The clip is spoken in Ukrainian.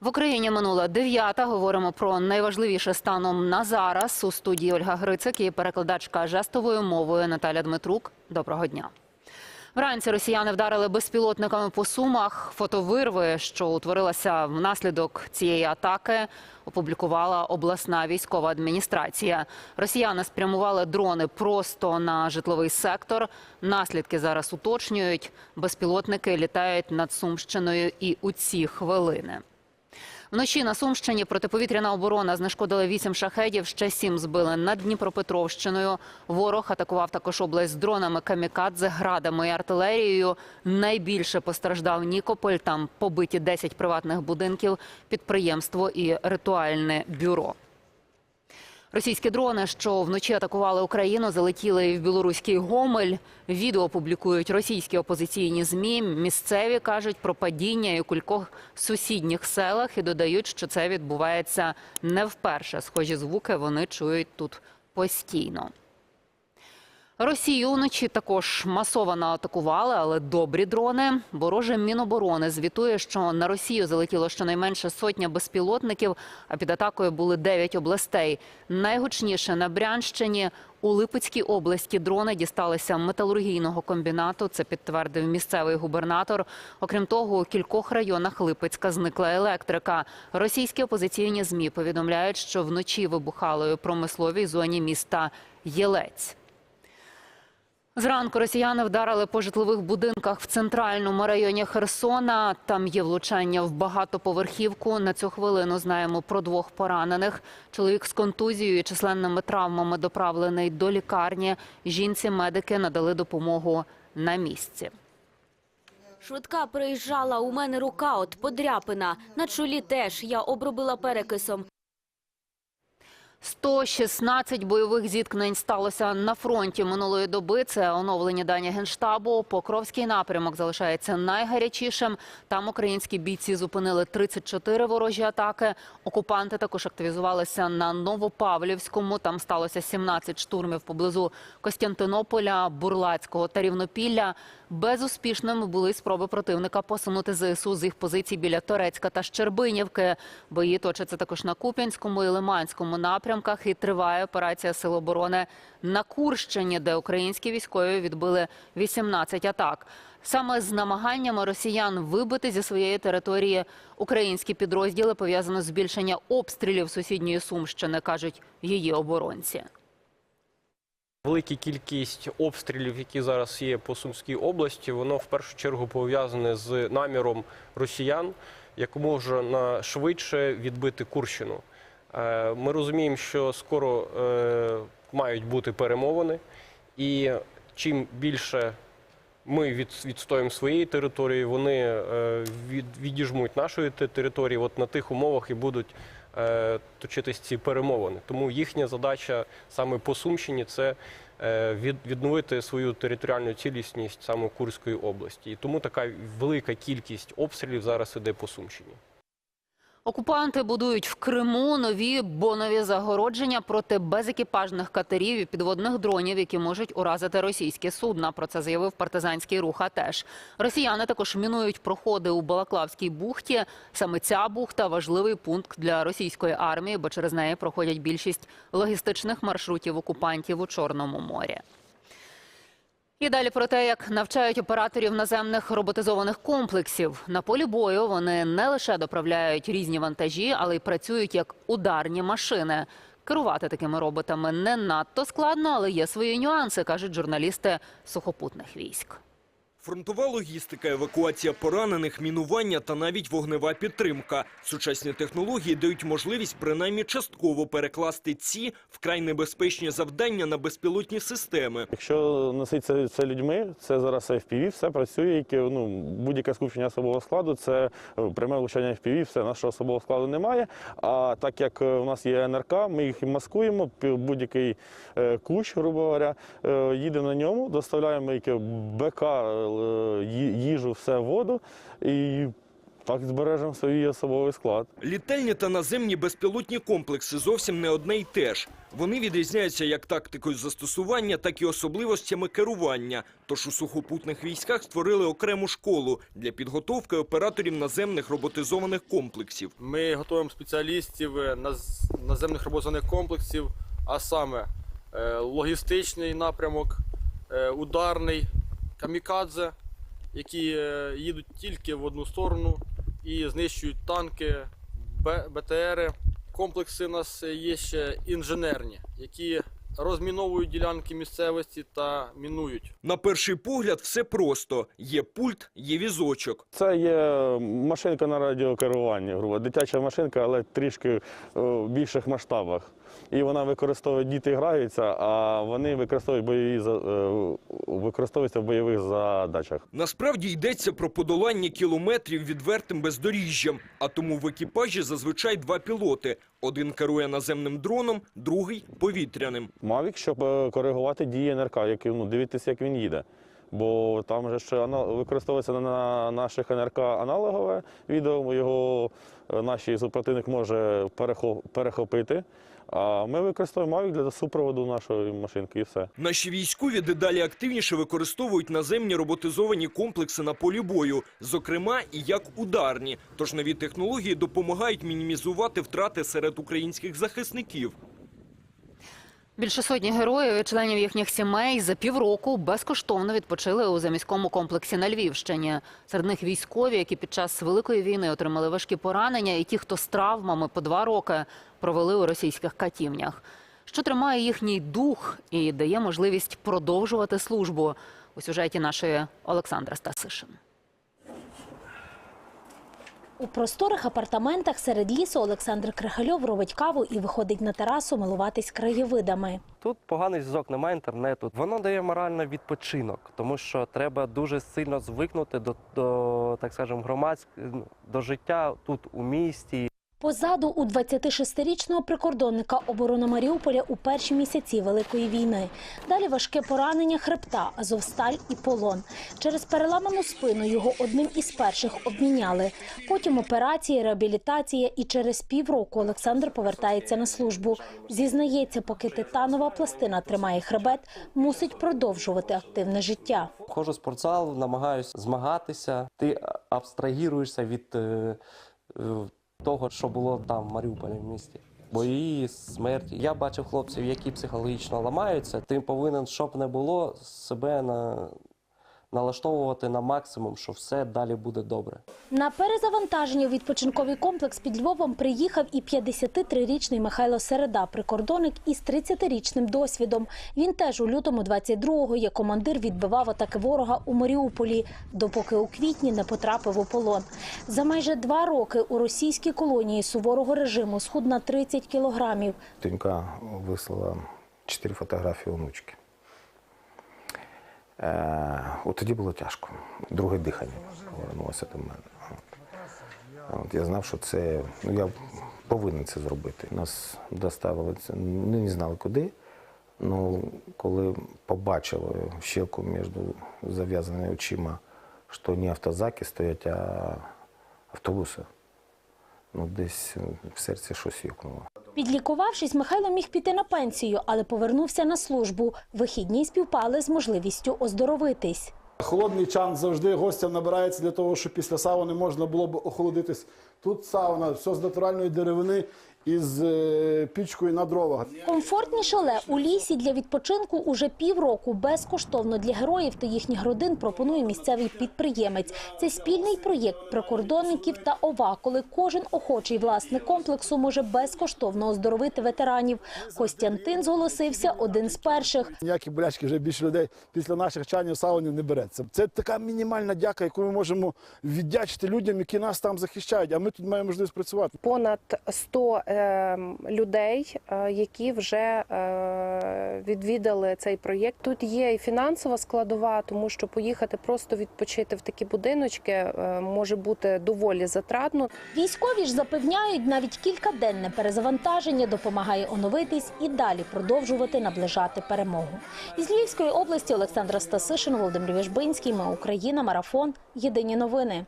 В Україні минула дев'ята. Говоримо про найважливіше станом на зараз. У студії Ольга Грицик і перекладачка жестовою мовою Наталя Дмитрук. Доброго дня. Вранці росіяни вдарили безпілотниками по сумах. Фотовирви, що утворилася внаслідок цієї атаки, опублікувала обласна військова адміністрація. Росіяни спрямували дрони просто на житловий сектор. Наслідки зараз уточнюють. Безпілотники літають над Сумщиною і у ці хвилини. Вночі на Сумщині протиповітряна оборона знешкодила вісім шахедів, ще сім збили над Дніпропетровщиною. Ворог атакував також область дронами камікадзе, градами і артилерією. Найбільше постраждав Нікополь. Там побиті 10 приватних будинків, підприємство і ритуальне бюро. Російські дрони, що вночі атакували Україну, залетіли в білоруський Гомель. Відео публікують російські опозиційні змі. Місцеві кажуть про падіння і кількох сусідніх селах і додають, що це відбувається не вперше. Схожі звуки вони чують тут постійно. Росію вночі також масово атакували, але добрі дрони. Вороже Міноборони звітує, що на Росію залетіло щонайменше сотня безпілотників, а під атакою були дев'ять областей. Найгучніше на Брянщині. У Липецькій області дрони дісталися металургійного комбінату. Це підтвердив місцевий губернатор. Окрім того, у кількох районах Липецька зникла електрика. Російські опозиційні змі повідомляють, що вночі вибухали у промисловій зоні міста Єлець. Зранку росіяни вдарили по житлових будинках в центральному районі Херсона. Там є влучання в багатоповерхівку. На цю хвилину знаємо про двох поранених. Чоловік з контузією і численними травмами доправлений до лікарні. Жінці медики надали допомогу на місці. Швидка приїжджала, у мене рука от подряпина. На чолі теж я обробила перекисом. 116 бойових зіткнень сталося на фронті минулої доби. Це оновлені дані генштабу. Покровський напрямок залишається найгарячішим. Там українські бійці зупинили 34 ворожі атаки. Окупанти також активізувалися на Новопавлівському. Там сталося 17 штурмів поблизу Костянтинополя, Бурлацького та Рівнопілля. Безуспішними були спроби противника посунути ЗСУ з їх позицій біля Торецька та Щербинівки. Бої точаться також на Куп'янському і Лиманському напрямках. І триває операція Сил оборони на Курщині, де українські військові відбили 18 атак. Саме з намаганнями росіян вибити зі своєї території українські підрозділи пов'язано збільшення обстрілів сусідньої Сумщини, кажуть її оборонці. Велика кількість обстрілів, які зараз є по Сумській області, воно в першу чергу пов'язане з наміром росіян якомога швидше відбити Курщину. Е, Ми розуміємо, що скоро е, мають бути перемовини, і чим більше ми відстоїмо своєї території, вони е, відіжмуть нашої території. От на тих умовах і будуть точитись ці перемовини. Тому їхня задача саме по Сумщині це е, відновити свою територіальну цілісність саме Курської області. І тому така велика кількість обстрілів зараз іде по Сумщині. Окупанти будують в Криму нові бонові загородження проти безекіпажних катерів і підводних дронів, які можуть уразити російські судна. Про це заявив партизанський рух. АТЕШ. Росіяни також мінують проходи у Балаклавській бухті. Саме ця бухта важливий пункт для російської армії, бо через неї проходять більшість логістичних маршрутів окупантів у Чорному морі. І далі про те, як навчають операторів наземних роботизованих комплексів. На полі бою вони не лише доправляють різні вантажі, але й працюють як ударні машини. Керувати такими роботами не надто складно, але є свої нюанси, кажуть журналісти сухопутних військ. Фронтова логістика, евакуація поранених, мінування та навіть вогнева підтримка. Сучасні технології дають можливість принаймні частково перекласти ці вкрай небезпечні завдання на безпілотні системи. Якщо носить це, людьми, це зараз FPV, все працює, ну будь-яке скупчення особового складу, це е, пряме влучання FPV, все нашого особового складу немає. А так як е, у нас є НРК, ми їх маскуємо, будь-який е, кущ, грубо говоря, їдемо на ньому, доставляємо яке БК, їжу, все воду і так збережемо свій особовий склад. Літальні та наземні безпілотні комплекси зовсім не одне й те ж. Вони відрізняються як тактикою застосування, так і особливостями керування. Тож у сухопутних військах створили окрему школу для підготовки операторів наземних роботизованих комплексів. Ми готуємо спеціалістів е, наземних роботизованих комплексів, а саме е, логістичний напрямок, е, ударний, камікадзе, які е, їдуть тільки в одну сторону і знищують танки, БТРи. Комплекси у нас є ще інженерні, які розміновують ділянки місцевості та мінують. На перший погляд все просто: є пульт, є візочок. Це є машинка на радіокеруванні, грубо, дитяча машинка, але трішки е, в більших масштабах. І вона використовує, діти граються, а вони використовують бойові е, використовуються в бойових задачах. Насправді йдеться про подолання кілометрів відвертим бездоріжжям, а тому в екіпажі зазвичай два пілоти. Один керує наземним дроном, другий повітряним. Мавік, щоб е, коригувати дії НРК, які, ну, дивитися, як він їде. Бо там же ще використовується на наших НРК аналогове відео, його е, наш супротивник може перехо- перехопити. А ми використовуємо Мавік для супроводу нашої машинки і все. Наші військові дедалі активніше використовують наземні роботизовані комплекси на полі бою, зокрема і як ударні. Тож нові технології допомагають мінімізувати втрати серед українських захисників. Більше сотні героїв і членів їхніх сімей за півроку безкоштовно відпочили у заміському комплексі на Львівщині. Серед них військові, які під час великої війни отримали важкі поранення, і ті, хто з травмами по два роки провели у російських катівнях. Що тримає їхній дух і дає можливість продовжувати службу у сюжеті нашої Олександра Стасишин. У просторих апартаментах серед лісу Олександр Крихальов робить каву і виходить на терасу милуватись краєвидами. Тут поганий зв'язок, немає інтернету. Воно дає моральний відпочинок, тому що треба дуже сильно звикнути до, до так скажемо, громадського до життя тут у місті. Позаду у 26-річного прикордонника оборона Маріуполя у перші місяці Великої війни. Далі важке поранення хребта, азовсталь і полон. Через переламану спину його одним із перших обміняли. Потім операції, реабілітація і через півроку Олександр повертається на службу. Зізнається, поки титанова пластина тримає хребет, мусить продовжувати активне життя. Ходжу в спортзал, намагаюся змагатися. Ти абстрагіруєшся від е, е, того, що було там в Маріуполі в місті. Бої, смерті. Я бачив хлопців, які психологічно ламаються. Ти повинен, щоб не було, себе на, налаштовувати на максимум, що все далі буде добре. На перезавантаження у відпочинковий комплекс під Львовом приїхав і 53-річний Михайло Середа, прикордонник із 30-річним досвідом. Він теж у лютому 22-го як командир відбивав атаки ворога у Маріуполі, допоки у квітні не потрапив у полон. За майже два роки у російській колонії суворого режиму схуд на 30 кілограмів. Донька вислала чотири фотографії онучки. Е, от тоді було тяжко. Друге дихання повернулося до мене. От. Я знав, що це. Ну, я повинен це зробити. Нас доставили це. Ну, не знали куди. Ну, коли побачили щелку між зав'язаними очима, що не автозаки стоять, а автобуси, ну, десь в серці щось юкнуло. Підлікувавшись, Михайло міг піти на пенсію, але повернувся на службу. Вихідні співпали з можливістю оздоровитись. Холодний чан завжди гостям набирається для того, щоб після сауни можна було б охолодитись. Тут сауна, все з натуральної деревини із е, пічкою на дровах. Комфортні шале у лісі для відпочинку уже півроку безкоштовно для героїв та їхніх родин пропонує місцевий підприємець. Це спільний проєкт прикордонників та ОВА, коли кожен охочий власник комплексу може безкоштовно оздоровити ветеранів. Костянтин зголосився один з перших. Ніякі болячки вже більше людей після наших чанів сауні не береться. Це така мінімальна дяка, яку ми можемо віддячити людям, які нас там захищають. А ми тут маємо можливість працювати. понад 100 е, людей, е, які вже е, відвідали цей проєкт. Тут є і фінансова складова, тому що поїхати просто відпочити в такі будиночки е, може бути доволі затратно. Військові ж запевняють, навіть кількаденне перезавантаження допомагає оновитись і далі продовжувати наближати перемогу. Із Львівської області Олександра Стасишин, Володимир Віжбинський. Ми Україна. Марафон. Єдині новини.